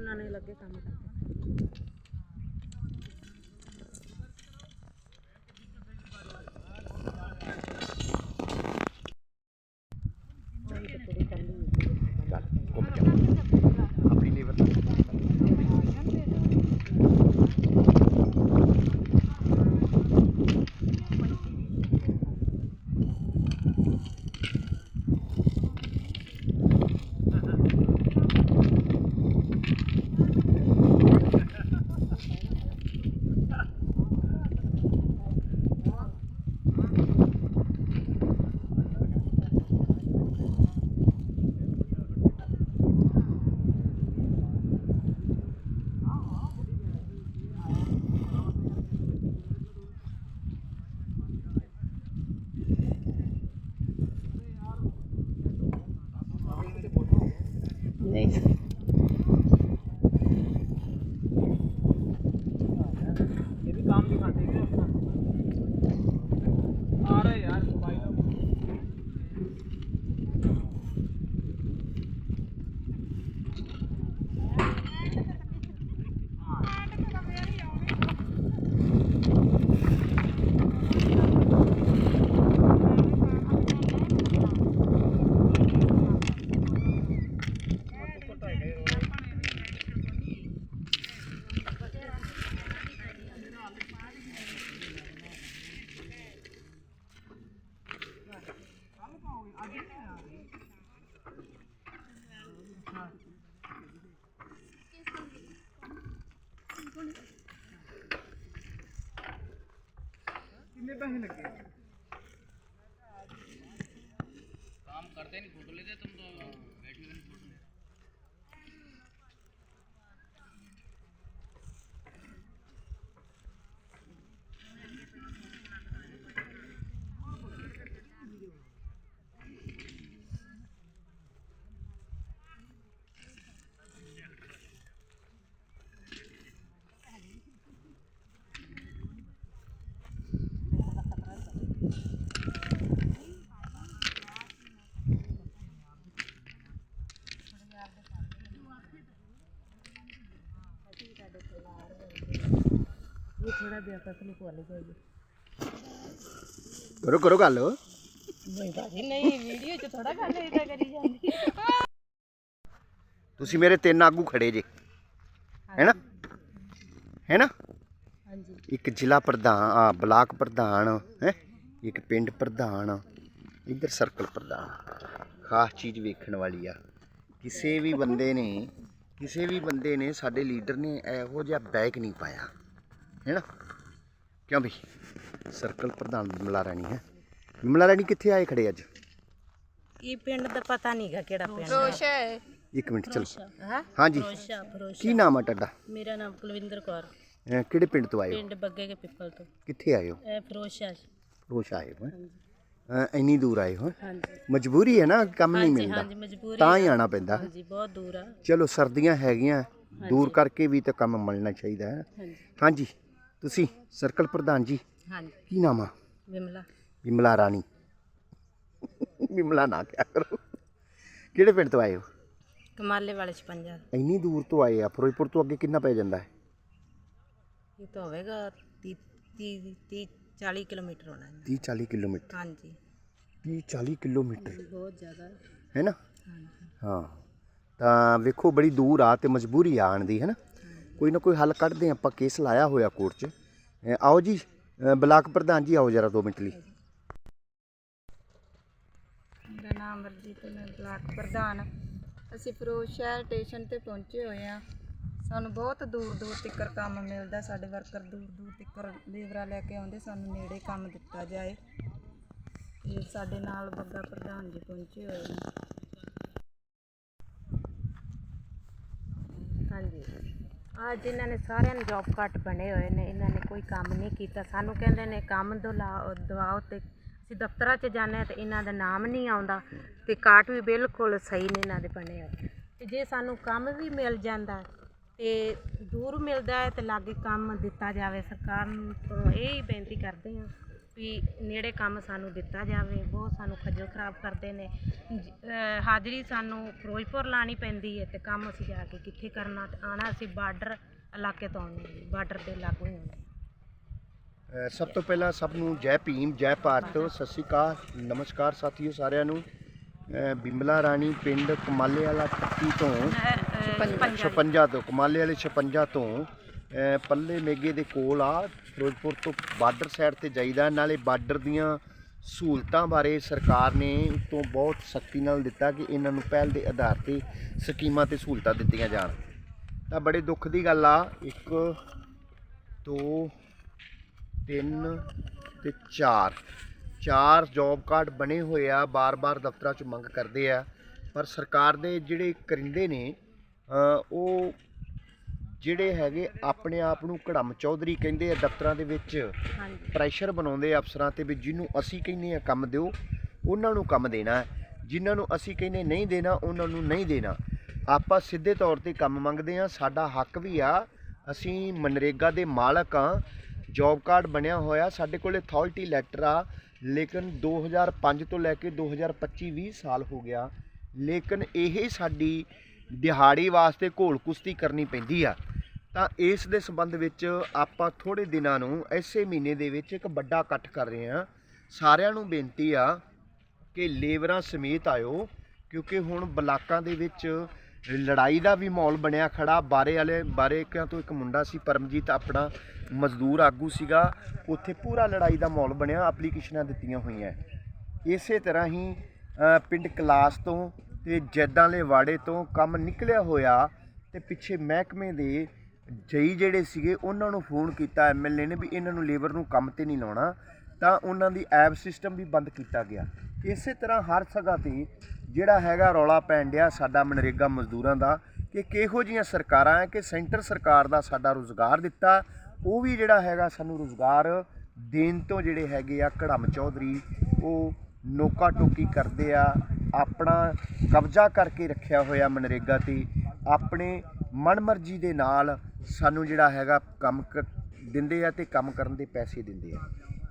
ਉਹਨਾਂ ਨੇ ਲੱਗੇ ਕੰਮ ਕਰਦੇ ਪੈਸੇ ਲੱਗੇ ਕੰਮ ਕਰਦੇ ਨਹੀਂ ਗੁੱਟ ਲੈਦੇ ਇਹ ਥੋੜਾ ਕੋਲ ਕਰੋ ਕਰੋ ਗੱਲ। ਨਹੀਂ ਭਾਜੀ ਨਹੀਂ ਵੀਡੀਓ 'ਚ ਥੋੜਾ ਗੱਲ ਇਦਾਂ ਕਰੀ ਜਾਂਦੀ। ਤੁਸੀਂ ਮੇਰੇ ਤਿੰਨ ਆਗੂ ਖੜੇ ਜੇ। ਹੈਨਾ ਹੈਨਾ ਹਾਂਜੀ। ਇੱਕ ਜ਼ਿਲ੍ਹਾ ਪ੍ਰਧਾਨ ਆ ਬਲਾਕ ਪ੍ਰਧਾਨ ਹੈ? ਇੱਕ ਪਿੰਡ ਪ੍ਰਧਾਨ ਇੱਧਰ ਸਰਕਲ ਪ੍ਰਧਾਨ। ਖਾਸ ਚੀਜ਼ ਵੇਖਣ ਵਾਲੀ ਆ। ਕਿਸੇ ਵੀ ਬੰਦੇ ਨੇ ਕਿਸੇ ਵੀ ਬੰਦੇ ਨੇ ਸਾਡੇ ਲੀਡਰ ਨੇ ਇਹੋ ਜਿਹਾ ਬੈਗ ਨਹੀਂ ਪਾਇਆ। ਹੈਨਾ ਕਿਉਂ ਵੀ ਸਰਕਲ ਪ੍ਰਧਾਨ ਵਿਮਲਾ ਰਾਣੀ ਹੈ। ਵਿਮਲਾ ਰਾਣੀ ਕਿੱਥੇ ਆਏ ਖੜੇ ਅੱਜ? ਇਹ ਪਿੰਡ ਦਾ ਪਤਾ ਨਹੀਂਗਾ ਕਿਹੜਾ ਪਿੰਡ ਹੈ ਇੱਕ ਮਿੰਟ ਚਲੋ। ਹਾਂ? ਹਾਂਜੀ। ਫਰੋਸ਼ਾ ਫਰੋਸ਼ਾ ਕੀ ਨਾਮ ਆ ਤੁਹਾਡਾ? ਮੇਰਾ ਨਾਮ ਕੁਲਵਿੰਦਰ ਕੌਰ। ਅਹ ਕਿਹੜੇ ਪਿੰਡ ਤੋਂ ਆਏ ਹੋ? ਪਿੰਡ ਬੱਗੇ ਕੇ ਪਿੱਪਲ ਤੋਂ। ਕਿੱਥੇ ਆਏ ਹੋ? ਇਹ ਫਰੋਸ਼ਾ ਰੋਸ਼ ਆਏ ਹੋ ਹੈਂ? ਅਹ ਇੰਨੀ ਦੂਰ ਆਏ ਹੋ ਹਾਂਜੀ। ਮਜਬੂਰੀ ਹੈ ਨਾ ਕੰਮ ਨਹੀਂ ਹਾਂਜੀ ਮਿਲਦਾ। ਹਾਂਜੀ ਮਜਬੂਰੀ ਤਾਂ ਹੀ। ਆਣਾ ਪੈਂਦਾ। ਹਾਂਜੀ ਬਹੁਤ ਦੂਰ ਆ। ਚਲੋ ਸਰਦੀਆਂ ਹੈਗੀਆਂ ਦੂਰ ਕਰਕੇ ਵੀ ਤਾਂ ਕੰਮ ਮਿਲਣਾ ਚਾਹੀਦਾ ਹੈ? ਹਾਂਜੀ। ਹਾਂਜੀ। ਤੁਸੀਂ ਸਰਕਲ ਪ੍ਰਧਾਨ ਜੀ। ਹਾਂਜੀ। ਕੀ ਨਾਮ ਆ? ਵਿਮਲਾ। ਵਿਮਲਾ ਰਾਣੀ। ਵਿਮਲਾ ਨਾ ਕਿਆ ਕਰੋ। ਕਿਹੜੇ ਪਿੰਡ ਤੋਂ ਆਏ ਹੋ? ਕਮਾਲੇ ਵਾਲੇ 56 ਇੰਨੀ ਦੂਰ ਤੋਂ ਆਏ ਆ ਫਿਰੋਜ਼ਪੁਰ ਤੋਂ ਅੱਗੇ ਕਿੰਨਾ ਪੈ ਜਾਂਦਾ ਹੈ? ਇਹ ਤਾਂ ਹੋਵੇਗਾ 30 30 40 ਕਿਲੋਮੀਟਰ ਹੋਣਾ ਹੈ। 30 40 ਕਿਲੋਮੀਟਰ। ਹਾਂਜੀ। 30 40 ਕਿਲੋਮੀਟਰ। ਬਹੁਤ ਜ਼ਿਆਦਾ। ਹੈ। ਨਾ? ਹਾਂ। ਤਾਂ ਵੇਖੋ ਬੜੀ ਦੂਰ ਆ ਤੇ ਮਜਬੂਰੀ ਆ ਆਉਣ ਦੀ ਹੈ ਨਾ? ਕੋਈ ਨਾ ਕੋਈ ਹੱਲ ਕੱਢਦੇ ਹਾਂ, ਆਪਾਂ ਕੇਸ ਲਾਇਆ ਹੋਇਆ ਕੋਰਟ 'ਚ। ਆਓ ਜੀ ਬਲਾਕ ਪ੍ਰਧਾਨ ਜੀ ਆਓ ਜਰਾ 2 ਮਿੰਟ ਲਈ। ਮੇਰਾ ਨਾਮ ਅਮਰਜੀਤ ਹੈ ਮੈਂ ਬਲਾਕ ਪ੍ਰਧਾਨ ਅਸੀਂ ਫਿਰੋਜ਼ ਸ਼ਹਿਰ ਸਟੇਸ਼ਨ ਤੇ ਪਹੁੰਚੇ ਹੋਏ ਆ ਸਾਨੂੰ ਬਹੁਤ ਦੂਰ ਦੂਰ ਤੱਕ ਕੰਮ ਮਿਲਦਾ ਸਾਡੇ ਵਰਕਰ ਦੂਰ ਦੂਰ ਤੱਕ ਲੇਬਰਾਂ ਲੈ ਕੇ ਆਉਂਦੇ ਸਾਨੂੰ ਨੇੜੇ ਕੰਮ ਦਿੱਤਾ ਜਾਏ। ਤੇ ਸਾਡੇ ਨਾਲ ਬੱਗਾ ਪ੍ਰਧਾਨ ਜੀ ਪਹੁੰਚੇ ਹੋਏ ਨੇ। ਹਾਂਜੀ। ਅੱਜ ਇਹਨਾਂ ਨੇ ਸਾਰਿਆਂ ਨੂੰ ਜੌਬ ਕੱਟ ਬਣੇ ਹੋਏ ਨੇ, ਇਹਨਾਂ ਨੇ ਕੋਈ ਕੰਮ ਨਹੀਂ ਕੀਤਾ। ਸਾਨੂੰ ਕਹਿੰਦੇ ਨੇ, ਕੰਮ ਦਿਲਾਓ ਦਵਾਓ ਤੇ ਅਸੀਂ ਦਫ਼ਤਰਾਂ 'ਚ ਜਾਂਦੇ ਹਾਂ ਤੇ ਇਹਨਾਂ ਦਾ ਨਾਮ ਨਹੀਂ ਆਉਂਦਾ ਤੇ ਕਾਟ ਵੀ ਬਿਲਕੁਲ ਸਹੀ ਨੇ ਇਹਨਾਂ ਦੇ ਬਣੇ ਹੋਏ। ਤੇ ਜੇ ਸਾਨੂੰ ਕੰਮ ਵੀ ਮਿਲ ਜਾਂਦਾ ਹੈ ਤੇ ਦੂਰ ਮਿਲਦਾ ਹੈ ਤੇ ਲਾਗੇ ਕੰਮ ਦਿੱਤਾ ਜਾਵੇ, ਸਰਕਾਰ ਨੂੰ ਇਹ ਹੀ ਬੇਨਤੀ ਕਰਦੇ ਹਾਂ। ਵੀ ਨੇੜੇ ਕੰਮ ਸਾਨੂੰ ਦਿੱਤਾ ਜਾਵੇ ਬਹੁਤ ਸਾਨੂੰ ਖੱਜਲ ਖਰਾਬ ਕਰਦੇ ਨੇ। ਜ- ਅਹ ਹਾਜ਼ਰੀ ਸਾਨੂੰ ਫਿਰੋਜ਼ਪੁਰ ਲਾਣੀ ਪੈਂਦੀ ਹੈ ਤੇ ਕੰਮ ਅਸੀਂ ਜਾ ਕੇ ਕਿੱਥੇ ਕਰਨਾ ਤੇ ਆਣਾ ਅਸੀਂ ਬਾਰਡਰ ਇਲਾਕੇ ਤੋਂ ਆਉਂਦੇ ਬਾਰਡਰ ਦੇ ਲਾਗੂ ਹੀ ਆਉਂਦੇ ਅ, ਸਭ ਤੋਂ ਪਹਿਲਾਂ ਸਭ ਨੂੰ ਜੈ ਭੀਮ ਜੈ ਭਾਰਤ। ਸਤਿ ਸ਼੍ਰੀ ਅਕਾਲ ਨਮਸਕਾਰ ਸਾਥੀਓ ਸਾਰਿਆਂ ਨੂੰ। ਅ, ਬਿਮਲਾ ਰਾਣੀ ਪਿੰਡ ਕਮਾਲੇ ਵਾਲਾ ਟੱਕੀ ਤੋਂ 56 ਤੋਂ ਕਮਾਲੇ ਵਾਲੇ 56 ਤੋਂ ਅ, ਪੱਲੇ ਮੇਗੇ ਦੇ ਕੋਲ ਆ। ਫਿਰੋਜ਼ਪੁਰ ਤੋਂ ਬਾਰਡਰ ਸਾਈਡ ਤੇ ਜਾਈਦਾ। ਨਾਲੇ ਬਾਰਡਰ ਦੀਆਂ ਸਹੂਲਤਾਂ ਬਾਰੇ ਸਰਕਾਰ ਨੇ ਤੋਂ ਬਹੁਤ ਸਖਤੀ ਨਾਲ ਦਿੱਤਾ ਕਿ ਇਹਨਾਂ ਨੂੰ ਪਹਿਲ ਦੇ ਆਧਾਰ ਤੇ ਸਕੀਮਾਂ ਤੇ ਸਹੂਲਤਾਂ ਦਿੱਤੀਆਂ ਜਾਣ। ਤਾਂ ਬੜੇ ਦੁੱਖ ਦੀ ਗੱਲ ਆ, ਇੱਕ, ਦੋ, ਤਿੰਨ ਤੇ ਚਾਰ। ਚਾਰ ਜੌਬ ਕਾਰਡ ਬਣੇ ਹੋਏ ਆ, ਬਾਰ-ਬਾਰ ਦਫ਼ਤਰਾਂ 'ਚ ਮੰਗ ਕਰਦੇ ਆ। ਪਰ ਸਰਕਾਰ ਦੇ ਜਿਹੜੇ ਕਰਿੰਦੇ ਨੇ ਉਹ ਜਿਹੜੇ ਹੈਗੇ ਆਪਣੇ ਆਪ ਨੂੰ ਕੜਮ ਚੌਧਰੀ ਕਹਿੰਦੇ ਆ ਦਫ਼ਤਰਾਂ ਦੇ ਵਿੱਚ ਹਾਂਜੀ। ਪ੍ਰੈਸ਼ਰ ਬਣਾਉਂਦੇ ਆ ਅਫਸਰਾਂ ਤੇ ਵੀ ਜਿਹਨੂੰ ਅਸੀਂ ਕਹਿੰਦੇ ਆ ਕੰਮ ਦਿਓ ਉਹਨਾਂ ਨੂੰ ਕੰਮ ਦੇਣਾ ਜਿਨ੍ਹਾਂ ਨੂੰ ਅਸੀਂ ਕਹਿੰਦੇ ਨਹੀਂ ਦੇਣਾ ਉਹਨਾਂ ਨੂੰ ਨਹੀਂ ਦੇਣਾ। ਆਪਾਂ ਸਿੱਧੇ ਤੌਰ ਤੇ ਕੰਮ ਮੰਗਦੇ ਆ ਸਾਡਾ ਹੱਕ ਵੀ ਆ ਅਸੀਂ ਮਨਰੇਗਾ ਦੇ ਮਾਲਕ ਆ ਜੌਬ ਕਾਰਡ ਬਣਿਆ ਹੋਇਆ ਸਾਡੇ ਕੋਲ ਅਥਾਰਟੀ ਲੈਟਰ ਆ ਲੇਕਿਨ 2005 ਤੋਂ ਲੈ ਕੇ 2025 20 ਸਾਲ ਹੋ ਗਿਆ। ਲੇਕਿਨ ਇਹ ਸਾਡੀ ਦਿਹਾੜੀ ਵਾਸਤੇ ਘੋਲ ਕੁਸ਼ਤੀ ਕਰਨੀ ਪੈਂਦੀ ਆ। ਤਾਂ ਇਸ ਦੇ ਸੰਬੰਧ ਵਿੱਚ ਆਪਾਂ ਥੋੜੇ ਦਿਨਾਂ ਨੂੰ ਐਸੇ ਮਹੀਨੇ ਦੇ ਵਿੱਚ ਇੱਕ ਵੱਡਾ ਇਕੱਠ ਕਰ ਰਹੇ ਹਾਂ। ਸਾਰਿਆਂ ਨੂੰ ਬੇਨਤੀ ਆ ਕਿ ਲੇਬਰਾਂ ਸਮੇਤ ਆਇਓ, ਕਿਉਂਕਿ ਹੁਣ ਬਲਾਕਾਂ ਦੇ ਵਿੱਚ ਲੜਾਈ ਦਾ ਵੀ ਮਾਹੌਲ ਬਣਿਆ ਖੜਾ। ਬਾਰੇ ਵਾਲੇ ਬਾਰੇ ਕਿਆਂ ਤੋਂ ਇੱਕ ਮੁੰਡਾ ਸੀ ਪਰਮਜੀਤ, ਆਪਣਾ ਮਜ਼ਦੂਰ ਆਗੂ ਸੀਗਾ। ਉੱਥੇ ਪੂਰਾ ਲੜਾਈ ਦਾ ਮਾਹੌਲ ਬਣਿਆ ਐਪਲੀਕੇਸ਼ਨਾਂ ਦਿੱਤੀਆਂ ਹੋਈਆਂ। ਇਸੇ ਤਰ੍ਹਾਂ ਹੀ ਪਿੰਡ ਕਲਾਸ ਤੋਂ ਤੇ ਜੈਦਾਂ ਵਾਲੇ ਵਾੜੇ ਤੋਂ ਕੰਮ ਨਿਕਲਿਆ ਹੋਇਆ ਤੇ ਪਿੱਛੇ ਮਹਿਕਮੇ ਦੇ ਜਈ ਜਿਹੜੇ ਸੀਗੇ, ਉਹਨਾਂ ਨੂੰ ਫੋਨ ਕੀਤਾ ਐਮਐਲਏ ਨੇ ਵੀ ਇਹਨਾਂ ਨੂੰ ਲੇਬਰ ਨੂੰ ਕੰਮ ਤੇ ਨਹੀਂ ਲਾਉਣਾ। ਤਾਂ ਉਹਨਾਂ ਦੀ ਐਪ ਸਿਸਟਮ ਵੀ ਬੰਦ ਕੀਤਾ ਗਿਆ। ਇਸੇ ਤਰ੍ਹਾਂ ਹਰ ਸਗਾ ਤੇ ਜਿਹੜਾ ਹੈਗਾ ਰੌਲਾ ਪੈਣ ਡਿਆ ਸਾਡਾ ਮਨਰੇਗਾ ਮਜ਼ਦੂਰਾਂ ਦਾ ਕਿ ਕਿਹੋ ਜੀਆਂ ਸਰਕਾਰਾਂ ਹੈ ਕਿ ਸੈਂਟਰ ਸਰਕਾਰ ਦਾ ਸਾਡਾ ਰੋਜ਼ਗਾਰ ਦਿੱਤਾ। ਉਹ ਵੀ ਜਿਹੜਾ ਹੈਗਾ ਸਾਨੂੰ ਰੋਜ਼ਗਾਰ ਦੇਣ ਤੋਂ ਜਿਹੜੇ ਹੈਗੇ ਆ ਕੜਮ ਚੌਧਰੀ, ਉਹ ਨੋਕਾ ਟੋਕੀ ਕਰਦੇ ਆ, ਆਪਣਾ ਕਬਜ਼ਾ ਕਰਕੇ ਰੱਖਿਆ ਹੋਇਆ ਮਨਰੇਗਾ ਤੇ ਆਪਣੇ ਮਨਮਰਜ਼ੀ ਦੇ ਨਾਲ ਸਾਨੂੰ ਜਿਹੜਾ ਹੈਗਾ ਕੰਮ ਕ- ਦਿੰਦੇ ਆ ਤੇ ਕੰਮ ਕਰਨ ਦੇ ਪੈਸੇ ਦਿੰਦੇ ਆ।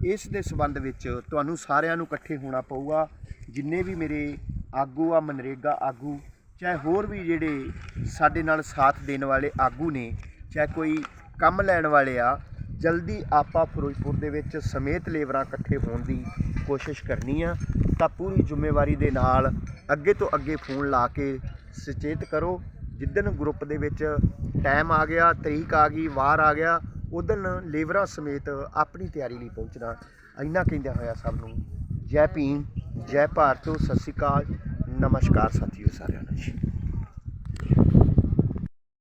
ਇਸ ਦੇ ਸੰਬੰਧ ਵਿੱਚ ਤੁਹਾਨੂੰ ਸਾਰਿਆਂ ਨੂੰ ਇਕੱਠੇ ਹੋਣਾ ਪਊਗਾ। ਜਿੰਨੇ ਵੀ ਮੇਰੇ ਆਗੂ ਆ, ਮਨਰੇਗਾ ਆਗੂ, ਚਾਹੇ ਹੋਰ ਵੀ ਜਿਹੜੇ ਸਾਡੇ ਨਾਲ ਸਾਥ ਦੇਣ ਵਾਲੇ ਆਗੂ ਨੇ, ਚਾਹੇ ਕੋਈ ਕੰਮ ਲੈਣ ਵਾਲੇ ਆ, ਜਲਦੀ ਆਪਾਂ ਫਿਰੋਜ਼ਪੁਰ ਦੇ ਵਿੱਚ ਸਮੇਤ ਲੇਬਰਾਂ ਇਕੱਠੇ ਹੋਣ ਦੀ ਕੋਸ਼ਿਸ਼ ਕਰਨੀ ਆ। ਤਾਂ ਪੂਰੀ ਜ਼ਿੰਮੇਵਾਰੀ ਦੇ ਨਾਲ ਅੱਗੇ ਤੋਂ ਅੱਗੇ ਫੋਨ ਲਾ ਕੇ ਸੁਚੇਤ ਕਰੋ। ਜਿੱਦਣ ਗਰੁੱਪ ਦੇ ਵਿੱਚ ਟਾਈਮ ਆ ਗਿਆ, ਤਰੀਕ ਆ ਗਈ, ਵਾਰ ਆ ਗਿਆ ਉਦਣ ਲੇਬਰਾਂ ਸਮੇਤ ਆਪਣੀ ਤਿਆਰੀ ਲਈ ਪਹੁੰਚਣਾ ਇੰਨਾ ਕਹਿੰਦਿਆਂ ਹੋਇਆ ਸਭ ਨੂੰ ਜੈ ਭੀਮ, ਜੈ ਭਾਰਤ, ਸਤਿ ਸ਼੍ਰੀ ਅਕਾਲ, ਨਮਸਕਾਰ ਸਾਥੀਓ ਸਾਰਿਆਂ ਨੂੰ। ਜੀ